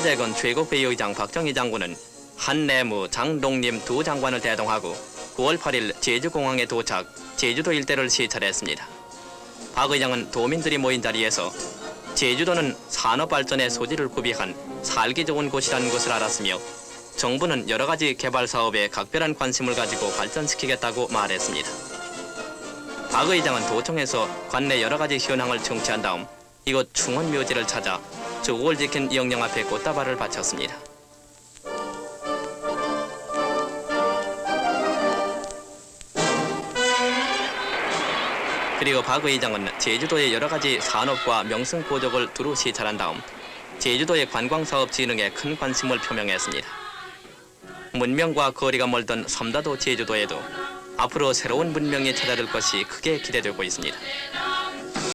제건 최고회의장 박정희 장군은 한내무 장동림 두 장관을 대동하고 9월 8일 제주공항에 도착 제주도 일대를 시찰했습니다. 박 의장은 도민들이 모인 자리에서 제주도는 산업발전의 소지를 구비한 살기 좋은 곳이라는 것을 알았으며 정부는 여러 가지 개발 사업에 각별한 관심을 가지고 발전시키겠다고 말했습니다. 박 의장은 도청에서 관내 여러 가지 현황을 청취한 다음 이곳 충원묘지를 찾아 조국을 지킨 영령 앞에 꽃다발을 바쳤습니다. 그리고 박 의장은 제주도의 여러 가지 산업과 명승 고적을 두루 시찰한 다음 제주도의 관광사업 진흥에 큰 관심을 표명했습니다. 문명과 거리가 멀던 삼다도 제주도에도 앞으로 새로운 문명이 찾아들 것이 크게 기대되고 있습니다.